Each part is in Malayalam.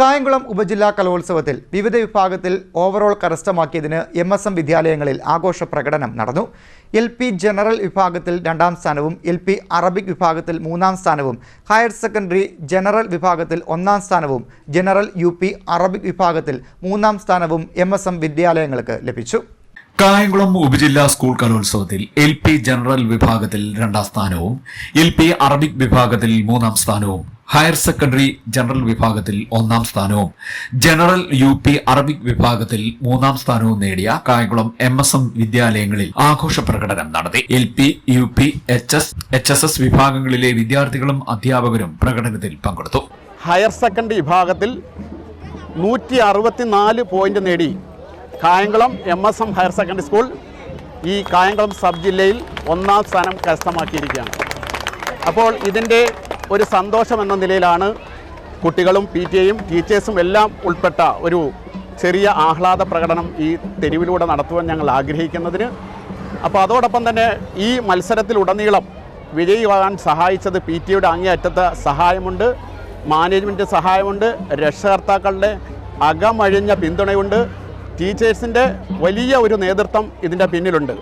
കായംകുളം ഉപജില്ലാ കലോത്സവത്തിൽ വിവിധ വിഭാഗത്തിൽ ഓവറോൾ കരസ്ഥമാക്കിയതിന് എം എസ് എം വിദ്യാലയങ്ങളിൽ ആഘോഷ പ്രകടനം നടന്നു. എൽ പി ജനറൽ വിഭാഗത്തിൽ രണ്ടാം സ്ഥാനവും എൽ പി അറബിക് വിഭാഗത്തിൽ മൂന്നാം സ്ഥാനവും ഹയർ സെക്കൻഡറി ജനറൽ വിഭാഗത്തിൽ ഒന്നാം സ്ഥാനവും ജനറൽ യു പി അറബിക് വിഭാഗത്തിൽ മൂന്നാം സ്ഥാനവും എം എസ് എം വിദ്യാലയങ്ങൾക്ക് ലഭിച്ചു. കായംകുളം ഉപജില്ലാ സ്കൂൾ കലോത്സവത്തിൽ എൽ പി ജനറൽ വിഭാഗത്തിൽ രണ്ടാം സ്ഥാനവും എൽ പി അറബിക് വിഭാഗത്തിൽ മൂന്നാം സ്ഥാനവും ഹയർ സെക്കൻഡറി ജനറൽ വിഭാഗത്തിൽ ഒന്നാം സ്ഥാനവും. ജനറൽ യു പി അറബിക് വിഭാഗത്തിൽ മൂന്നാം സ്ഥാനവും നേടിയ കായംകുളം എം എസ് എം വിദ്യാലയങ്ങളിൽ ആഘോഷ പ്രകടനം നടത്തി. L P U P H S H S S വിഭാഗങ്ങളിലെ വിദ്യാർത്ഥികളും അധ്യാപകരും പ്രകടനത്തിൽ പങ്കെടുത്തു. ഹയർ സെക്കൻഡറി വിഭാഗത്തിൽ നൂറ്റി അറുപത്തിനാല് പോയിന്റ് നേടി Kayamkulam M S M higher secondary school ഈ കായംകുളം സബ് ജില്ലയിൽ ഒന്നാം സ്ഥാനം കരസ്ഥമാക്കിയിരിക്കുകയാണ്. അപ്പോൾ ഇതിന്റെ ഒരു സന്തോഷം എന്ന നിലയിലാണ് കുട്ടികളും പി ടി എയും ടീച്ചേഴ്സും എല്ലാം ഉൾപ്പെട്ട ഒരു ചെറിയ ആഹ്ലാദ പ്രകടനം ഈ തെരുവിലൂടെ നടത്തുവാൻ ഞങ്ങൾ ആഗ്രഹിക്കുന്നതിന്. അപ്പോൾ അതോടൊപ്പം തന്നെ ഈ മത്സരത്തിലുടനീളം വിജയിവാൻ സഹായിച്ചത് പി ടി എയുടെ അങ്ങേയറ്റത്തെ സഹായമുണ്ട് മാനേജ്മെന്റ് സഹായമുണ്ട് രക്ഷകർത്താക്കളുടെ അകമഴിഞ്ഞ പിന്തുണയുണ്ട് ടീച്ചേഴ്സിന്റെ വലിയ ഒരു നേതൃത്വം ഇതിന്റെ പിന്നിലുണ്ട്.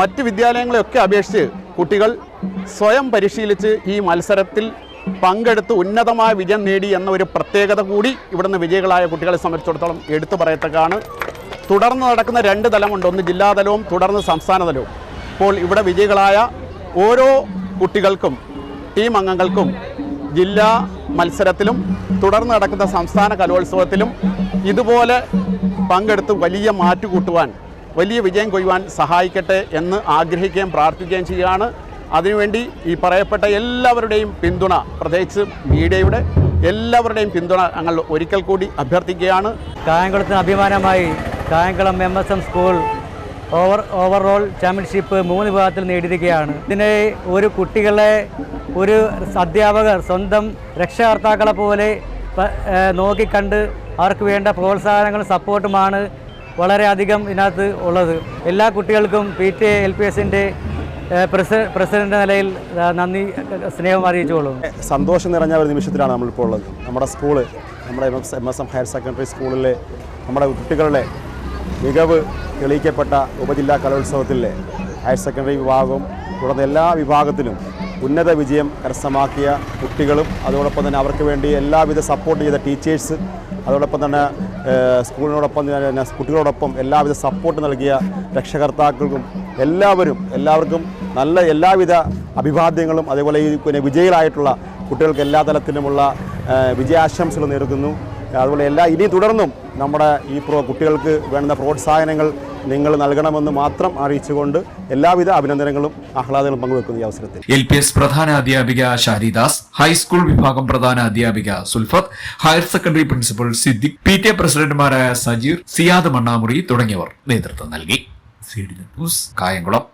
മറ്റ് വിദ്യാലയങ്ങളെയൊക്കെ അപേക്ഷിച്ച് കുട്ടികൾ സ്വയം പരിശീലിച്ച് ഈ മത്സരത്തിൽ പങ്കെടുത്ത് ഉന്നതമായ വിജയം നേടി എന്ന ഒരു പ്രത്യേകത കൂടി ഇവിടുന്ന് വിജയികളായ കുട്ടികളെ സംബന്ധിച്ചിടത്തോളം എടുത്തു പറയത്തക്കാണ്. തുടർന്ന് നടക്കുന്ന രണ്ട് തലമുണ്ട്. ഒന്ന് ജില്ലാതലവും തുടർന്ന് സംസ്ഥാന തലവും. അപ്പോൾ ഇവിടെ വിജയികളായ ഓരോ കുട്ടികൾക്കും ടീം അംഗങ്ങൾക്കും ജില്ലാ മത്സരത്തിലും തുടർന്ന് നടക്കുന്ന സംസ്ഥാന കലോത്സവത്തിലും ഇതുപോലെ പങ്കെടുത്ത് വലിയ മാറ്റു കൂട്ടുവാൻ വലിയ വിജയം കൊയ്യുവാൻ സഹായിക്കട്ടെ എന്ന് ആഗ്രഹിക്കുകയും പ്രാർത്ഥിക്കുകയും ചെയ്യുകയാണ്. അതിനുവേണ്ടി ഈ പറയപ്പെട്ട എല്ലാവരുടെയും പിന്തുണ പ്രത്യേകിച്ച് മീഡിയയുടെ എല്ലാവരുടെയും പിന്തുണ ഞങ്ങൾ ഒരിക്കൽ കൂടി അഭ്യർത്ഥിക്കുകയാണ്. കായംകുളത്തിന് അഭിമാനമായി Kayamkulam M S M school over overall championship മൂന്ന് വിഭാഗത്തിൽ നേടിയിരിക്കുകയാണ്. ഇതിനെ ഒരു കുട്ടികളെ ഒരു അധ്യാപകർ സ്വന്തം രക്ഷകർത്താക്കളെ പോലെ നോക്കിക്കണ്ട് അവർക്ക് വേണ്ട പ്രോത്സാഹനങ്ങളും സപ്പോർട്ടുമാണ് വളരെയധികം ഇതിനകത്ത് ഉള്ളത്. എല്ലാ കുട്ടികൾക്കും P T A L P എസിന്റെ പ്രസിഡന്റ് നിലയിൽ നന്ദി സ്നേഹം അറിയിച്ചുകൊള്ളുന്നു. സന്തോഷം നിറഞ്ഞ ഒരു നിമിഷത്തിലാണ് നമ്മളിപ്പോൾ ഉള്ളത്. നമ്മുടെ സ്കൂൾ നമ്മുടെ M S M S M higher secondary സ്കൂളിലെ നമ്മുടെ കുട്ടികളുടെ മികവ് തെളിയിക്കപ്പെട്ട ഉപജില്ലാ കലോത്സവത്തിലെ ഹയർ സെക്കൻഡറി വിഭാഗവും തുടർന്ന് എല്ലാ വിഭാഗത്തിലും ഉന്നത വിജയം കരസ്ഥമാക്കിയ കുട്ടികളും അതോടൊപ്പം തന്നെ അവർക്ക് വേണ്ടി എല്ലാവിധ സപ്പോർട്ട് ചെയ്ത ടീച്ചേഴ്സ് അതോടൊപ്പം തന്നെ സ്കൂളിനോടൊപ്പം തന്നെ കുട്ടികളോടൊപ്പം എല്ലാവിധ സപ്പോർട്ട് നൽകിയ രക്ഷകർത്താക്കൾക്കും എല്ലാവരും എല്ലാവർക്കും നല്ല എല്ലാവിധ അഭിവാദ്യങ്ങളും അതേപോലെ ഈ പിന്നെ വിജയികളായിട്ടുള്ള കുട്ടികൾക്ക് എല്ലാ തലത്തിലുമുള്ള വിജയാശംസകൾ നേരുന്നു അതുപോലെ എല്ലാ ഇനി തുടർന്നും നമ്മുടെ ഈ പ്രോ കുട്ടികൾക്ക് വേണ്ട പ്രോത്സാഹനങ്ങൾ നിങ്ങൾ നൽകണമെന്ന് മാത്രം അറിയിച്ചുകൊണ്ട് എല്ലാവിധ അഭിനന്ദനങ്ങളും ആഹ്ലാദങ്ങളും പങ്കുവെക്കുന്ന ഈ അവസരത്തിൽ. എൽ പി എസ് പ്രധാന അധ്യാപിക ഷാരിദാസ് ഹൈസ്കൂൾ വിഭാഗം പ്രധാന അധ്യാപിക Sulfath higher secondary principal Siddique P T A പ്രസിഡന്റുമാരായ സജീർ സിയാദ് മണ്ണാമുറി തുടങ്ങിയവർ നേതൃത്വം നൽകി. കായംകുളം.